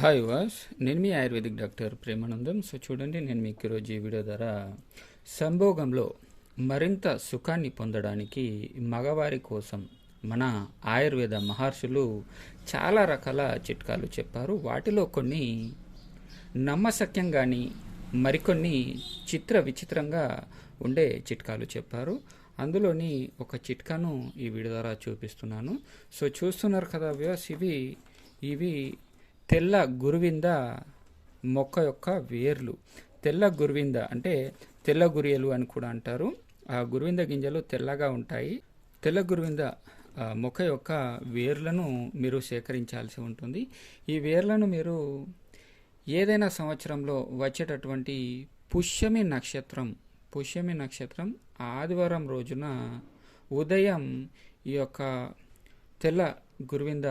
Hi వాస్ నేను మీ ఆయుర్వేదిక్ డాక్టర్ ప్రేమానందం. సో చూడండి నేను మీకు ఈరోజు ఈ వీడియో ద్వారా సంభోగంలో మరింత సుఖాన్ని పొందడానికి మగవారి కోసం మన ఆయుర్వేద మహర్షులు చాలా రకాల చిట్కాలు చెప్పారు. వాటిలో కొన్ని నమ్మశక్యం కానీ మరికొన్ని చిత్ర విచిత్రంగా ఉండే చిట్కాలు చెప్పారు. అందులోని ఒక చిట్కాను ఈ వీడియో ద్వారా చూపిస్తున్నాను. సో చూస్తున్నారు కదా వ్యూస్ ఇవి ఇవి తెల్ల గురువింద మొక్క యొక్క వేర్లు. తెల్ల గురువింద అంటే తెల్ల గురియలు అని కూడా అంటారు. ఆ గురువింద గింజలు తెల్లగా ఉంటాయి. తెల్ల గురువింద మొక్క యొక్క వేర్లను మీరు సేకరించాల్సి ఉంటుంది. ఈ వేర్లను మీరు ఏదైనా సంవత్సరంలో వచ్చేటటువంటి పుష్యమి నక్షత్రం పుష్యమి నక్షత్రం ఆదివారం రోజున ఉదయం ఈ యొక్క తెల్ల గురువింద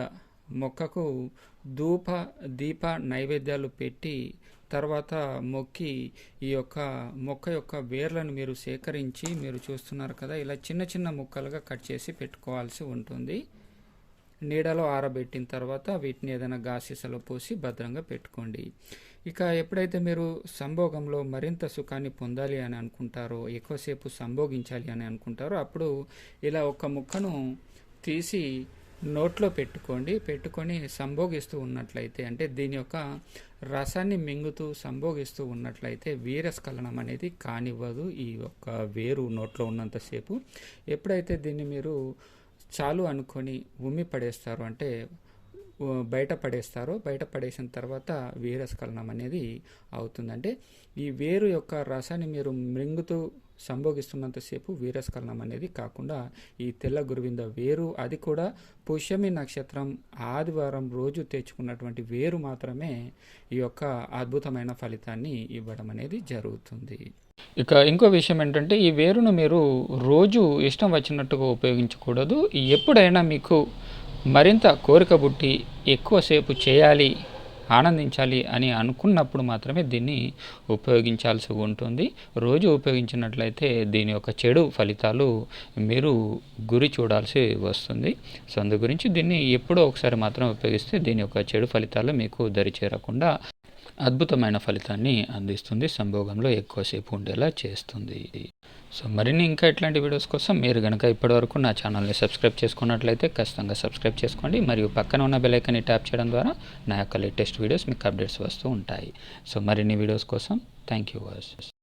మొక్కకు ధూప దీప నైవేద్యాలు పెట్టి తర్వాత మొక్కి ఈ యొక్క మొక్క యొక్క వేర్లను మీరు సేకరించి మీరు చూస్తున్నారు కదా ఇలా చిన్న చిన్న ముక్కలుగా కట్ చేసి పెట్టుకోవాల్సి ఉంటుంది. నీడలో ఆరబెట్టిన తర్వాత వీటిని ఏదైనా గాసీసలో పోసి భద్రంగా పెట్టుకోండి. ఇక ఎప్పుడైతే మీరు సంభోగంలో మరింత సుఖాన్ని పొందాలి అని అనుకుంటారో ఎక్కువసేపు సంభోగించాలి అని అనుకుంటారో అప్పుడు ఇలా ఒక ముక్కను తీసి నోట్లో పెట్టుకోండి. పెట్టుకొని సంభోగిస్తూ ఉన్నట్లయితే అంటే దీని యొక్క రసాన్ని మింగుతూ సంభోగిస్తూ ఉన్నట్లయితే వీరస్ఖలనం అనేది కానివ్వదు ఈ యొక్క వేరు నోట్లో ఉన్నంతసేపు ఎప్పుడైతే దీన్ని మీరు చాలు అనుకొని ఉమ్మి పడేస్తారు అంటే బయట పడేస్తారో బయట పడేసిన తర్వాత వీరస్ఖలనం అనేది అవుతుంది అంటే ఈ వేరు యొక్క రసాన్ని మీరు మృంగుతూ సంభోగిస్తున్నంతసేపు వీరస్ఖలనం అనేది కాకుండా ఈ తెల్ల గురువింద వేరు అది కూడా పుష్యమి నక్షత్రం ఆదివారం రోజు తెచ్చుకున్నటువంటి వేరు మాత్రమే ఈ యొక్క అద్భుతమైన ఫలితాన్ని ఇవ్వడం అనేది జరుగుతుంది. ఇక ఇంకో విషయం ఏంటంటే ఈ వేరును మీరు రోజు ఇష్టం వచ్చినట్టుగా ఉపయోగించకూడదు. ఎప్పుడైనా మీకు మరింత కోరిక బుట్టి ఎక్కువసేపు చేయాలి ఆనందించాలి అని అనుకున్నప్పుడు మాత్రమే దీన్ని ఉపయోగించాల్సి ఉంటుంది. రోజు ఉపయోగించినట్లయితే దీని యొక్క చెడు ఫలితాలు మీరు గురి చూడాల్సి వస్తుంది. సో అందు గురించి దీన్ని ఎప్పుడో ఒకసారి మాత్రం ఉపయోగిస్తే దీని యొక్క చెడు ఫలితాలు మీకు దరి చేరకుండా అద్భుతమైన ఫలితాన్ని అందిస్తుంది సంభోగంలో ఎక్కువసేపు ఉండేలా చేస్తుంది. సో మరిన్ని ఇంకా ఇట్లాంటి వీడియోస్ కోసం మీరు కనుక ఇప్పటివరకు నా ఛానల్ని సబ్స్క్రైబ్ చేసుకున్నట్లయితే ఖచ్చితంగా సబ్స్క్రైబ్ చేసుకోండి. మరియు పక్కన ఉన్న బెలైకన్ని ట్యాప్ చేయడం ద్వారా నా యొక్క లేటెస్ట్ వీడియోస్ మీకు అప్డేట్స్ వస్తూ ఉంటాయి. సో మరిన్ని వీడియోస్ కోసం థ్యాంక్ యూ వాచ్